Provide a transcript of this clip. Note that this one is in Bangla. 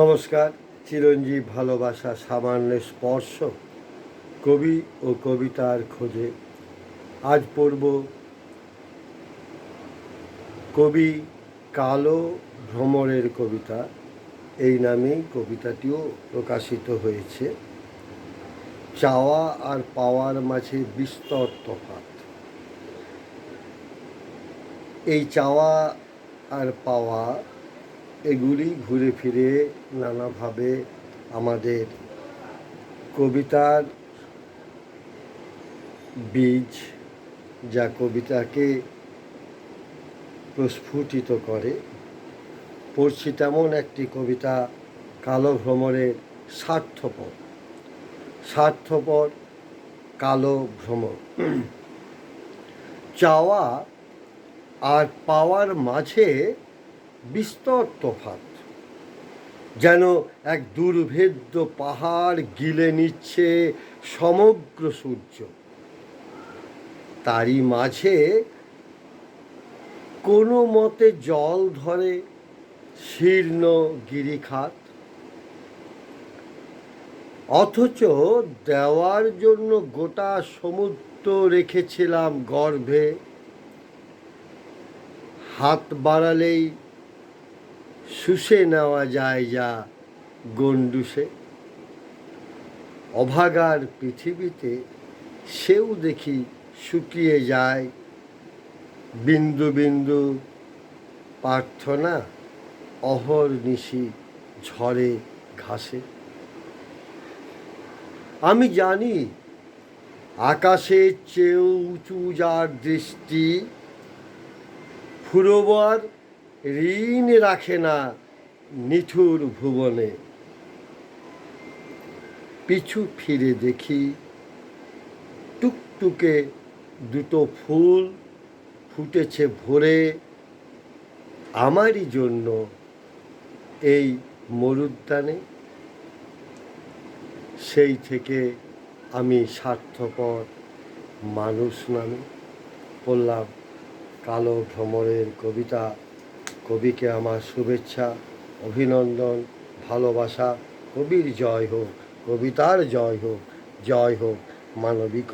নমস্কার, চিরঞ্জীব ভালোবাসা সামান্য স্পর্শ, কবি ও কবিতার খোঁজে। আজ পড়ব কবি কালো ভ্রমরের কবিতা। এই নামেই কবিতাটিও প্রকাশিত হয়েছে। চাওয়া আর পাওয়ার মাঝে বিস্তর তফাৎ। এই চাওয়া আর পাওয়া এগুলি ঘুরে ফিরে নানাভাবে আমাদের কবিতার বীজ যা কবিতাকে প্রস্ফুটিত করে। পড়ছি তেমন একটি কবিতা কালো ভ্রমণের স্বার্থপর। স্বার্থপর কালো ভ্রমণ চাওয়া আর পাওয়ার মাঝে বিস্তর তফাত যেন এক দুর্ভেদ্য পাহাড় গিলে নিচ্ছে সমগ্র সূর্য। তারই মাঝে কোনো মতে জল ধরে শীর্ণ গিরিখাত। অথচ দেওয়ার জন্য গোটা সমুদ্র রেখেছিলাম গর্ভে। হাত বাড়ালেই শুষে নেওয়া যায় যা গন্ডুসে অভাগার পৃথিবীতে সেও দেখি শুকিয়ে যায়। বিন্দু বিন্দু প্রার্থনা অহর্নিশি ঝরে ঘাসে। আমি জানি আকাশের চেয়েও উঁচু যার দৃষ্টি, ফুরোবার ঋণ রাখে না নিঠুর ভুবনে। পিছু ফিরে দেখি টুকটুকে দুটো ফুল ফুটেছে ভোরে। আমারই জন্য এই মরুদ্যানে। সেই থেকে আমি স্বার্থপর মানুষ নামে। পড়লাম কালো ভ্রমরের কবিতা কবিকে আমার শুভেচ্ছা অভিনন্দন ভালোবাসা। কবির জয় হোক কবিতার জয় হোক জয় হোক মানবিক